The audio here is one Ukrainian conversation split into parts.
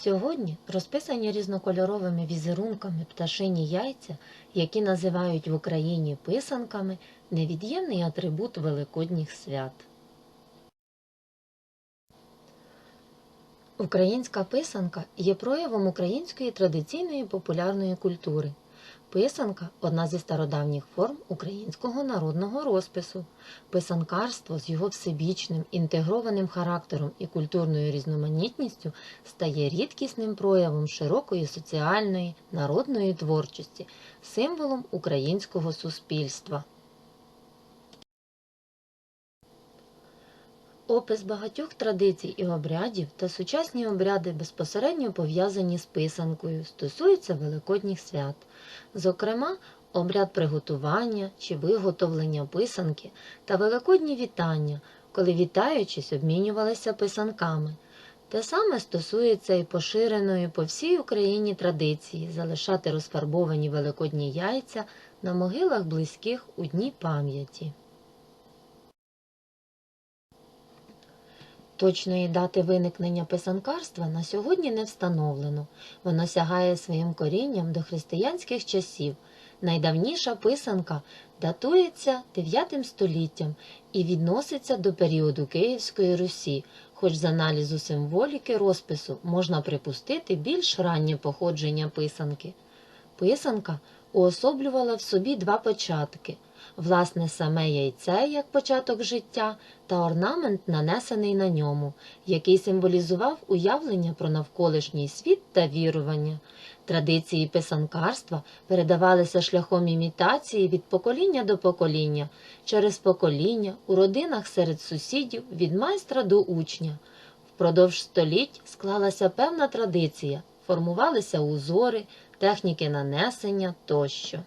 Сьогодні розписані різнокольоровими візерунками пташині яйця, які називають в Україні писанками, невід'ємний атрибут великодніх свят. Українська писанка є проявом української традиційної популярної культури. Писанка одна зі стародавніх форм українського народного розпису. Писанкарство з його всебічним інтегрованим характером і культурною різноманітністю стає рідкісним проявом широкої соціальної народної творчості, символом українського суспільства. Опис багатьох традицій і обрядів та сучасні обряди безпосередньо пов'язані з писанкою, стосуються великодніх свят. Зокрема, обряд приготування чи виготовлення писанки та великодні вітання, коли вітаючись обмінювалися писанками. Те саме стосується і поширеної по всій Україні традиції залишати розфарбовані великодні яйця на могилах близьких у дні пам'яті. Точної дати виникнення писанкарства на сьогодні не встановлено. Воно сягає своїм корінням до християнських часів. Найдавніша писанка датується 9 століттям і відноситься до періоду Київської Русі, хоч з аналізу символіки розпису можна припустити більш раннє походження писанки. Писанка уособлювала в собі два початки власне саме яйце як початок життя та орнамент, нанесений на ньому, який символізував уявлення про навколишній світ та вірування. Традиції писанкарства передавалися шляхом імітації від покоління до покоління, через покоління у родинах серед сусідів від майстра до учня. Впродовж століть склалася певна традиція, формувалися узори, техніки нанесення тощо.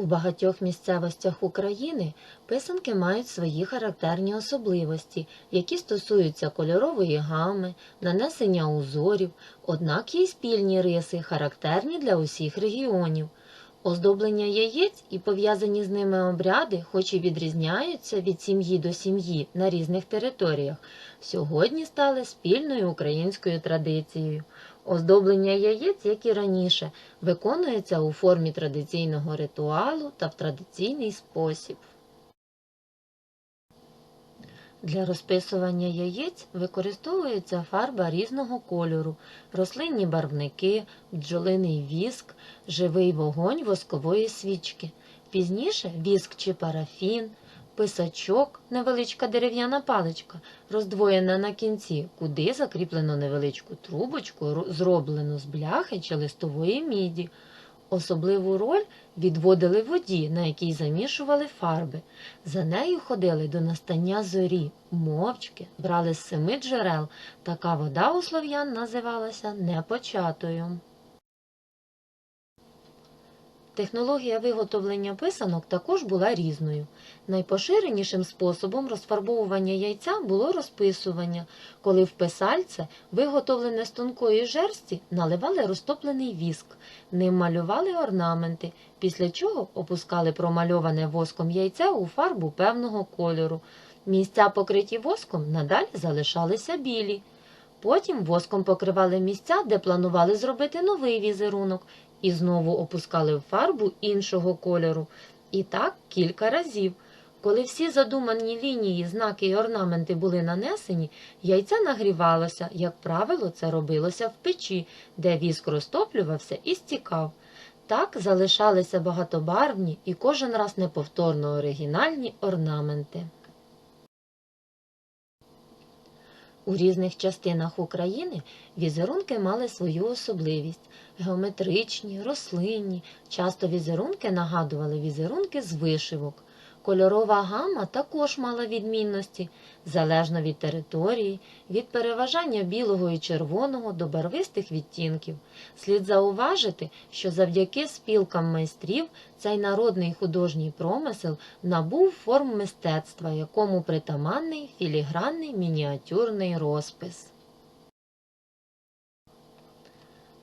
У багатьох місцевостях України писанки мають свої характерні особливості, які стосуються кольорової гами, нанесення узорів, однак є й спільні риси, характерні для усіх регіонів. Оздоблення яєць і пов'язані з ними обряди, хоч і відрізняються від сім'ї до сім'ї на різних територіях, сьогодні стали спільною українською традицією. Оздоблення яєць, як і раніше, виконується у формі традиційного ритуалу та в традиційний спосіб. Для розписування яєць використовується фарба різного кольору, рослинні барвники, бджолиний віск, живий вогонь воскової свічки. Пізніше віск чи парафін, писачок, невеличка дерев'яна паличка, роздвоєна на кінці, куди закріплено невеличку трубочку, зроблену з бляхи чи листової міді. Особливу роль відводили воді, на якій замішували фарби. За нею ходили до настання зорі, мовчки, брали з семи джерел. Така вода у слов'ян називалася непочатою. Технологія виготовлення писанок також була різною. Найпоширенішим способом розфарбовування яйця було розписування, коли в писальце, виготовлене з тонкої жерсті, наливали розтоплений віск, ним малювали орнаменти, після чого опускали промальоване воском яйце у фарбу певного кольору. Місця, покриті воском, надалі залишалися білі. Потім воском покривали місця, де планували зробити новий візерунок, і знову опускали в фарбу іншого кольору. І так кілька разів. Коли всі задумані лінії, знаки і орнаменти були нанесені, яйце нагрівалося, як правило, це робилося в печі, де віск розтоплювався і стікав. Так залишалися багатобарвні і кожен раз неповторно оригінальні орнаменти. У різних частинах України візерунки мали свою особливість геометричні, рослинні. Часто візерунки нагадували візерунки з вишивок. Кольорова гама також мала відмінності, залежно від території, від переважання білого і червоного до барвистих відтінків. Слід зауважити, що завдяки спілкам майстрів цей народний художній промисел набув форм мистецтва, якому притаманний філігранний мініатюрний розпис.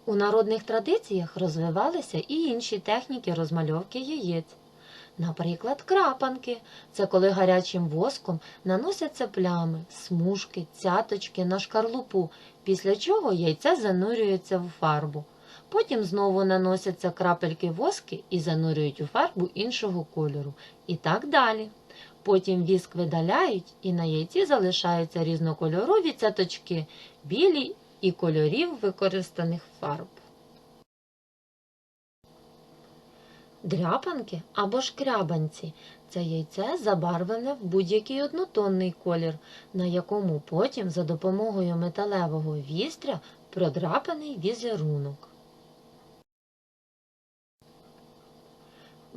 У народних традиціях розвивалися і інші техніки розмальовки яєць. Наприклад, крапанки це коли гарячим воском наносяться плями, смужки, цяточки на шкарлупу, після чого яйця занурюються в фарбу. Потім знову наносяться крапельки воски і занурюють у фарбу іншого кольору. І так далі. Потім віск видаляють, і на яйці залишаються різнокольорові цяточки, білі і кольорів використаних фарб. Дряпанки або шкрябанці це яйце забарвлене в будь-який однотонний колір, на якому потім за допомогою металевого вістря продрапаний візерунок.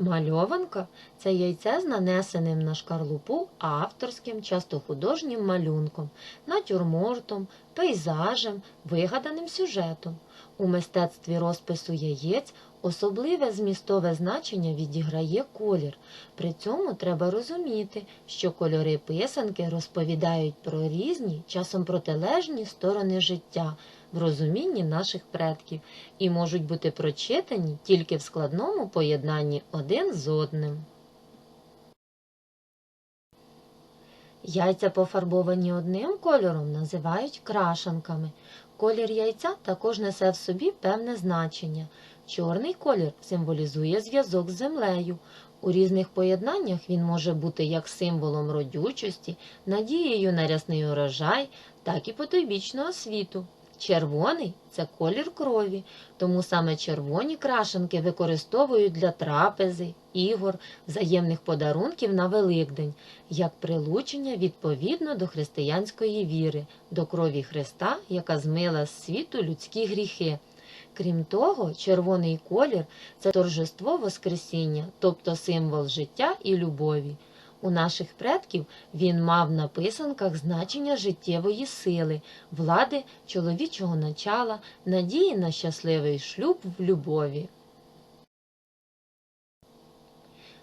Мальованка це яйце з нанесеним на шкарлупу авторським, часто художнім малюнком, натюрмортом, пейзажем, вигаданим сюжетом. У мистецтві розпису яєць особливе змістове значення відіграє колір. При цьому треба розуміти, що кольори писанки розповідають про різні, часом протилежні сторони життя в розумінні наших предків і можуть бути прочитані тільки в складному поєднанні один з одним. Яйця, пофарбовані одним кольором, називають крашанками. Колір яйця також несе в собі певне значення. Чорний колір символізує зв'язок з землею. У різних поєднаннях він може бути як символом родючості, надією на рясний урожай, так і потойбічного світу. Червоний це колір крові, тому саме червоні крашенки використовують для трапези, ігор, взаємних подарунків на Великдень, як прилучення відповідно до християнської віри, до крові Христа, яка змила з світу людські гріхи. Крім того, червоний колір це торжество Воскресіння, тобто символ життя і любові. У наших предків він мав на писанках значення життєвої сили, влади, чоловічого начала, надії на щасливий шлюб в любові.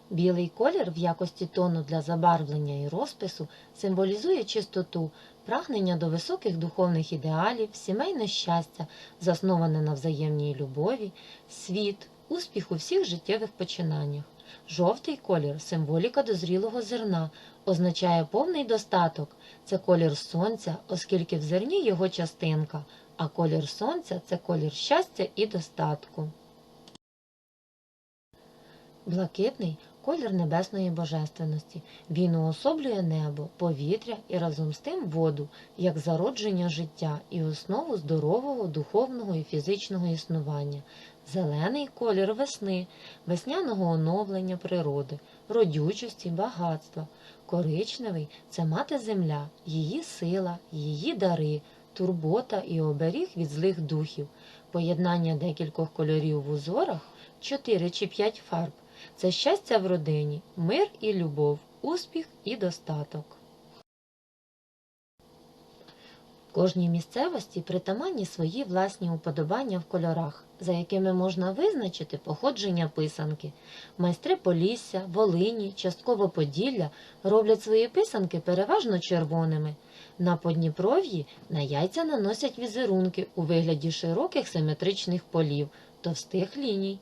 Білий колір в якості тону для забарвлення і розпису символізує чистоту, прагнення до високих духовних ідеалів, сімейне щастя, засноване на взаємній любові, світ, успіх у всіх життєвих починаннях. Жовтий колір символіка дозрілого зерна, означає повний достаток. Це колір сонця, оскільки в зерні його частинка, а колір сонця це колір щастя і достатку. Блакитний колір небесної божественності. Він уособлює небо, повітря і разом з тим воду, як зародження життя і основу здорового духовного і фізичного існування. Зелений колір весни, весняного оновлення природи, родючості, багатства. Коричневий це мати земля, її сила, її дари, турбота і оберіг від злих духів. Поєднання декількох кольорів в узорах, 4 чи 5 фарб це щастя в родині, мир і любов, успіх і достаток. Кожній місцевості притаманні свої власні уподобання в кольорах, за якими можна визначити походження писанки. Майстри Полісся, Волині, частково Поділля роблять свої писанки переважно червоними. На Подніпров'ї на яйця наносять візерунки у вигляді широких симетричних полів, товстих ліній.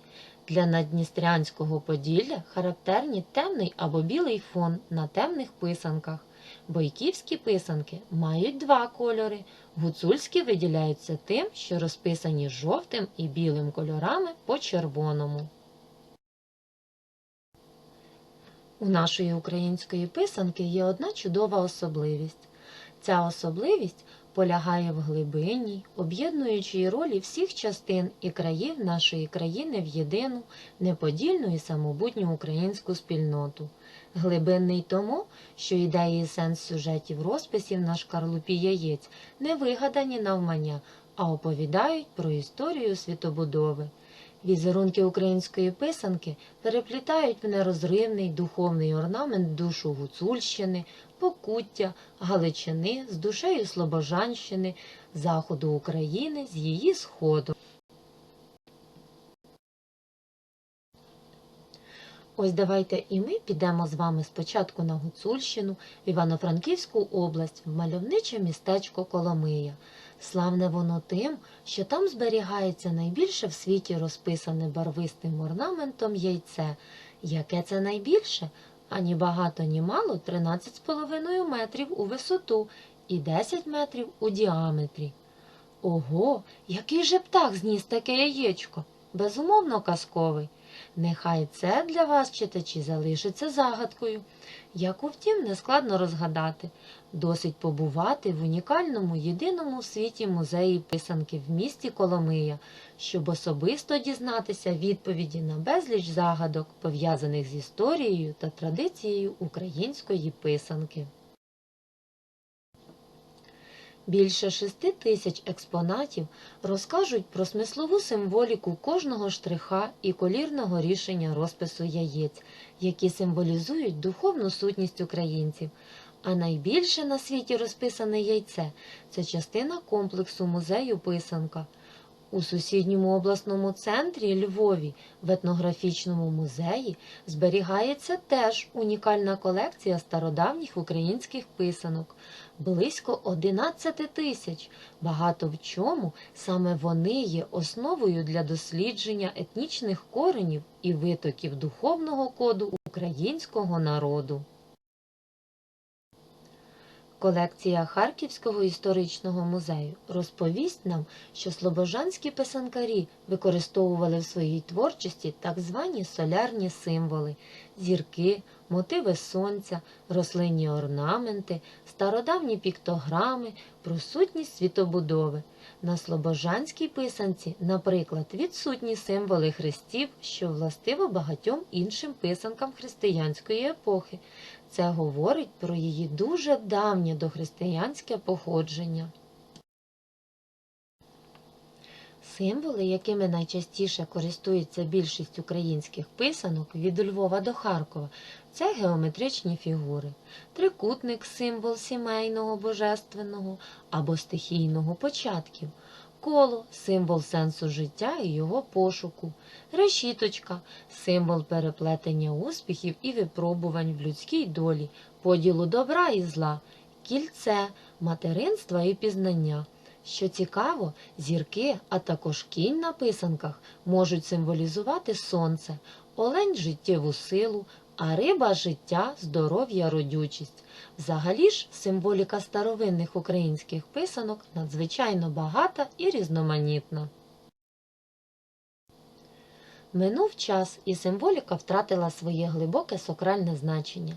Для надністрянського Поділля характерні темний або білий фон на темних писанках. Бойківські писанки мають два кольори. Гуцульські виділяються тим, що розписані жовтим і білим кольорами по червоному. У нашої української писанки є одна чудова особливість. Ця особливість полягає в глибинній, об'єднуючій ролі всіх частин і країв нашої країни в єдину, неподільну і самобутню українську спільноту. Глибинний тому, що ідеї і сенс сюжетів розписів на шкарлупі яєць не вигадані навмання, а оповідають про історію світобудови. Візерунки української писанки переплітають в нерозривний духовний орнамент душу Гуцульщини, Покуття, Галичини з душею Слобожанщини, заходу України з її сходу. Ось давайте і ми підемо з вами спочатку на Гуцульщину, Івано-Франківську область, в мальовниче містечко Коломия. Славне воно тим, що там зберігається найбільше в світі розписане барвистим орнаментом яйце. Яке це найбільше? Ані багато, ні мало 13,5 метрів у висоту і 10 метрів у діаметрі. Ого, який же птах зніс таке яєчко? Безумовно, казковий. Нехай це для вас, читачі, залишиться загадкою, яку втім нескладно розгадати. Досить побувати в унікальному єдиному в світі музеї писанки в місті Коломия, щоб особисто дізнатися відповіді на безліч загадок, пов'язаних з історією та традицією української писанки. Більше шести тисяч експонатів розкажуть про смислову символіку кожного штриха і колірного рішення розпису яєць, які символізують духовну сутність українців. А найбільше на світі розписане яйце це частина комплексу музею писанка. У сусідньому обласному центрі Львові в етнографічному музеї зберігається теж унікальна колекція стародавніх українських писанок близько 11 тисяч. Багато в чому саме вони є основою для дослідження етнічних коренів і витоків духовного коду українського народу. Колекція Харківського історичного музею розповість нам, що слобожанські писанкарі використовували в своїй творчості так звані солярні символи зірки, мотиви сонця, рослинні орнаменти, стародавні піктограми, присутність світобудови. На слобожанській писанці, наприклад, відсутні символи хрестів, що властиво багатьом іншим писанкам християнської епохи. Це говорить про її дуже давнє дохристиянське походження. Символи, якими найчастіше користується більшість українських писанок від Львова до Харкова, це геометричні фігури. Трикутник символ сімейного божественного або стихійного початків. Коло символ сенсу життя і його пошуку. Решіточка символ переплетення успіхів і випробувань в людській долі, поділу добра і зла, кільце, материнства і пізнання. Що цікаво, зірки, а також кінь на писанках можуть символізувати сонце, олень життєву силу, а риба життя, здоров'я, родючість. Взагалі ж символіка старовинних українських писанок надзвичайно багата і різноманітна. Минув час, і символіка втратила своє глибоке сакральне значення.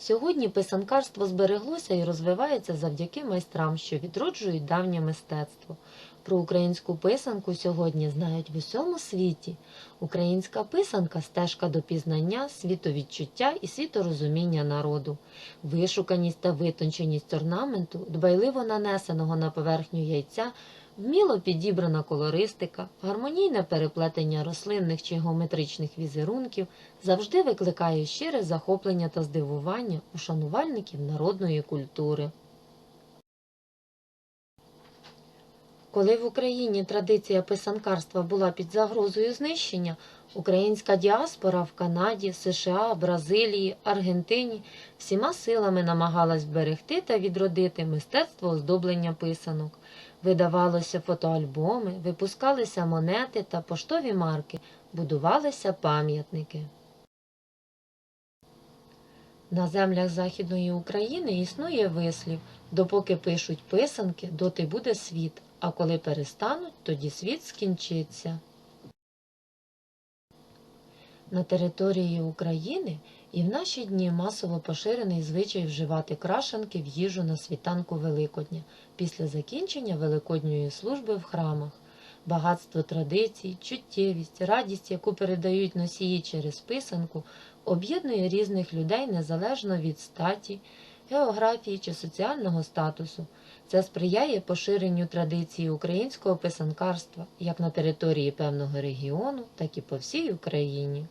Сьогодні писанкарство збереглося і розвивається завдяки майстрам, що відроджують давнє мистецтво. Про українську писанку сьогодні знають в усьому світі. Українська писанка стежка до пізнання, світовідчуття і світорозуміння народу. Вишуканість та витонченість орнаменту, дбайливо нанесеного на поверхню яйця, вміло підібрана колористика, гармонійне переплетення рослинних чи геометричних візерунків завжди викликає щире захоплення та здивування у шанувальників народної культури. Коли в Україні традиція писанкарства була під загрозою знищення, українська діаспора в Канаді, США, Бразилії, Аргентині всіма силами намагалась зберегти та відродити мистецтво оздоблення писанок. Видавалося фотоальбоми, випускалися монети та поштові марки, будувалися пам'ятники. На землях Західної України існує вислів допоки пишуть писанки, доти буде світ, а коли перестануть, тоді світ скінчиться. На території України і в наші дні масово поширений звичай вживати крашанки в їжу на світанку Великодня після закінчення Великодньої служби в храмах. Багатство традицій, чуттєвість, радість, яку передають носії через писанку, об'єднує різних людей незалежно від статі, географії чи соціального статусу. Це сприяє поширенню традиції українського писанкарства як на території певного регіону, так і по всій Україні.